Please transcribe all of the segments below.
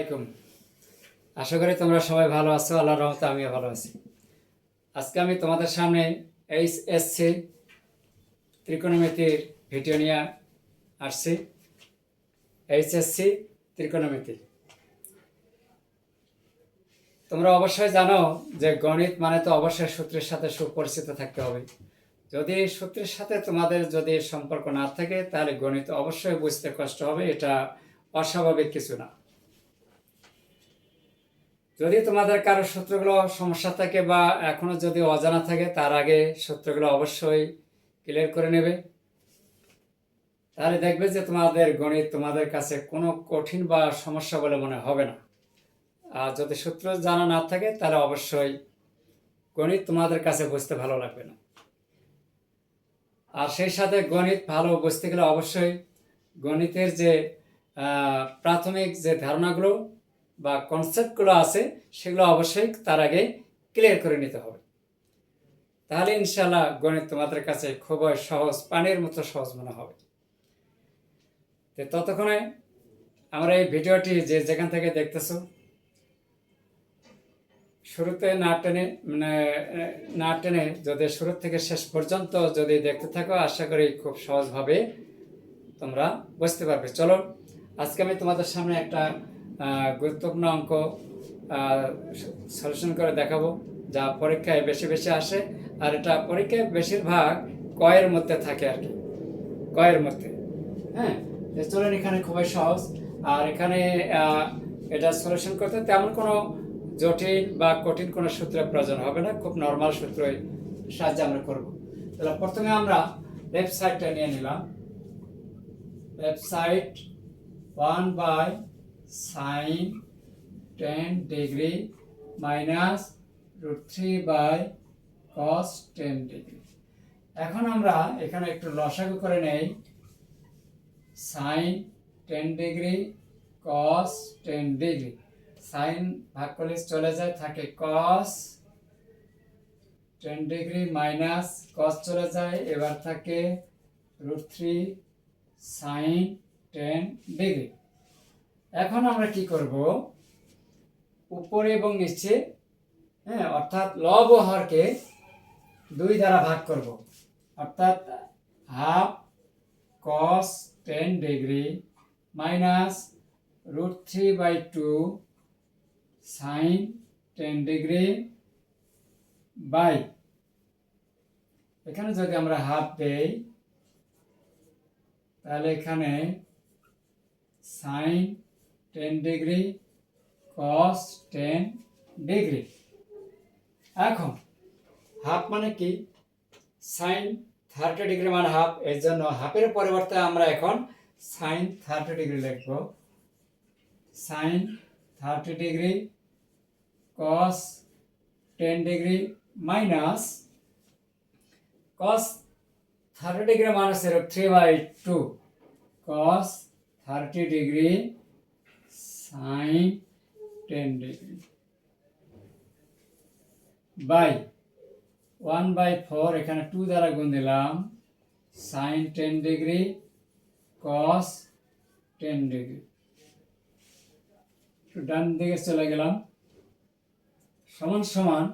আলাইকুম। আশা করি তোমরা সবাই ভালো আছো, আল্লাহর রহমতে আমিও ভালো আছি। আজকে আমি তোমাদের সামনে এইচ এস সি ত্রিকোণমিতির ভিডিও নিয়ে আসছি। এইচ এস সি ত্রিকোণমিতি। তোমরা অবশ্যই জানো যে গণিত মানে তো অবশ্যই সূত্রের সাথে সুপরিচিত থাকতে হবে। যদি সূত্রের সাথে তোমাদের যদি সম্পর্ক না থাকে, তাহলে গণিত অবশ্যই বুঝতে কষ্ট হবে, এটা অস্বাভাবিক কিছু না। যদি তোমাদের কারও সূত্রগুলো সমস্যা থাকে বা এখনও যদি অজানা থাকে, তার আগে সূত্রগুলো অবশ্যই ক্লিয়ার করে নেবে। তাহলে দেখবে যে তোমাদের গণিত তোমাদের কাছে কোনো কঠিন বা সমস্যা বলে মনে হবে না। আর যদি সূত্র জানা না থাকে, তাহলে অবশ্যই গণিত তোমাদের কাছে বুঝতে ভালো লাগবে না। আর সেই সাথে গণিত ভালো বুঝতে গেলে অবশ্যই গণিতের যে প্রাথমিক যে ধারণাগুলো বা কনসেপ্টগুলো আছে, সেগুলো অবশ্যই তার আগে ক্লিয়ার করে নিতে হবে। তাহলে ইনশাল্লাহ গণিত তোমাদের কাছে খুবই সহজ, পানির মতো সহজ মনে হবে। তো ততক্ষণে আমরা এই ভিডিওটি যে যেখান থেকে দেখতেছো, শুরুতে না টেনে মানে না টেনে যদি শুরু থেকে শেষ পর্যন্ত যদি দেখতে থাকো, আশা করি খুব সহজভাবে তোমরা বুঝতে পারবে। চলো, আজকে আমি তোমাদের সামনে একটা গুরুত্বপূর্ণ অঙ্ক সলিউশন করে দেখাবো, যা পরীক্ষায় বেশি বেশি আসে, আর এটা পরীক্ষায় বেশিরভাগ কয়ের মধ্যে থাকে আর কি, কয়ের মধ্যে হ্যাঁ? চলেন এখানে খুবই সহজ, আর এখানে এটা সলিউশন করতে তেমন কোনো জটিল বা কঠিন কোনো সূত্রের প্রয়োজন হবে না, খুব নর্মাল সূত্রের সাহায্যে আমরা করব। তাহলে প্রথমে আমরা লেফট সাইডটা নিয়ে নিলাম। Left side one by sine ten degree minus root three by cos ten degree এখন আমরা এখানে একটু লসাগু করে নেই। Sine ten degree cos ten degree sine ভাগ করলে চলে যায়, থাকে cos ten degree minus cos চলে যায়, এবার থাকে root three sine ten degree এখন আমরা কি করব? উপরে এবং নিচে হ্যাঁ অর্থাৎ লব ও হরকে দুই দ্বারা ভাগ করব। অর্থাৎ half cos ten degree minus root three by two sine ten degree by. এখানে যদি আমরা হাফ দেই, তাহলে এখানে sine ten degree cos ten degree এখন হাফ মানে কি? সাইন থার্টি ডিগ্রি মানে হাফ এর জন্য হাফের পরিবর্তে আমরা এখন সাইন থার্টি ডিগ্রি লিখব। Sine thirty degree cos ten degree minus cos thirty degree minus three by two cos thirty degree sine ten degree by one by four এখানে two দ্বারা গুণ দিলাম sine ten degree cos ten degree একটু ডান দিকে চলে গেলাম। সমান সমান,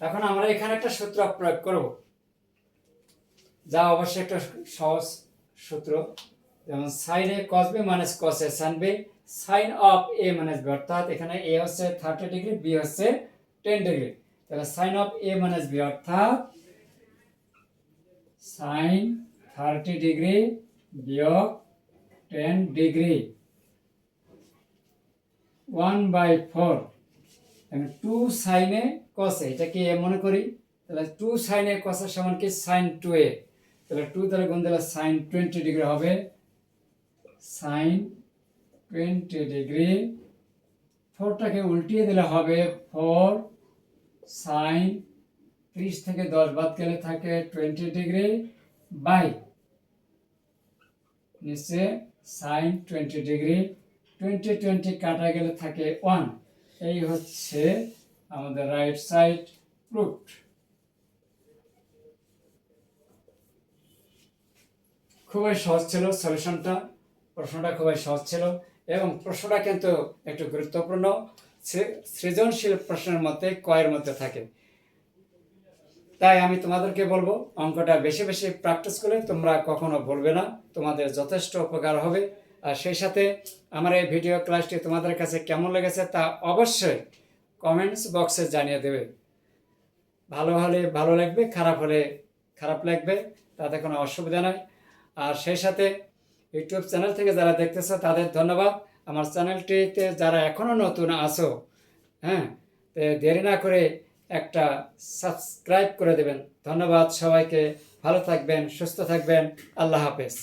এখন আমরা এখানে একটা সূত্র প্রয়োগ করব। যা অবশ্যই একটা সহজ সূত্র, যেমন sine A cos B minus cos A sine of A minus B, অর্থাৎ এখানে এ হচ্ছে থার্টি ডিগ্রি, বি হচ্ছে টেন ডিগ্রি। তাহলে sine of A minus B, অর্থাৎ সাইন থার্টি ডিগ্রি বিয়োগ ten degree. One by four two সাইনে কসে এটাকে এ মনে করি? তাহলে টু সাইনে কসের সমান কি? Sine two A. তাহলে টু তাহলে গুণ দিলে সাইন টোয়েন্টি ডিগ্রি হবে। সাইন টোয়েন্টি ডিগ্রি ফোরটাকে উল্টিয়ে দিলে হবে ফোর সাইন ত্রিশ থেকে দশ বাদ গেলে থাকে টোয়েন্টি ডিগ্রি বাই নিচে sine twenty degree twenty twenty কাটা গেলে থাকে ওয়ান এই হচ্ছে আমাদের রাইট সাইড প্রুফড খুবই সহজ ছিল সলিউশনটা প্রশ্নটা খুবই সহজ ছিল। এবং প্রশ্নটা কিন্তু একটু গুরুত্বপূর্ণ। সৃজনশীল প্রশ্নের মধ্যে কয়ের মধ্যে থাকে। তাই আমি তোমাদেরকে বলব, অঙ্কটা বেশি বেশি প্র্যাকটিস করলে তোমরা কখনো বলবে না, তোমাদের যথেষ্ট উপকার হবে। আর সেই সাথে আমার এই ভিডিও ক্লাসটি তোমাদের কাছে কেমন লেগেছে তা অবশ্যই কমেন্টস বক্সে জানিয়ে দেবে। ভালো হলে ভালো লাগবে, খারাপ হলে খারাপ লাগবে, তাতে কোনো অসুবিধা নাই। আর সেই সাথে ইউটিউব চ্যানেল থেকে যারা দেখতেছে, তাদের ধন্যবাদ। আমার চ্যানেলটিতে যারা এখনও নতুন আসো হ্যাঁ দেরি না করে একটা সাবস্ক্রাইব করে দেবেন। ধন্যবাদ সবাইকে। ভালো থাকবেন, সুস্থ থাকবেন। আল্লাহ হাফেজ।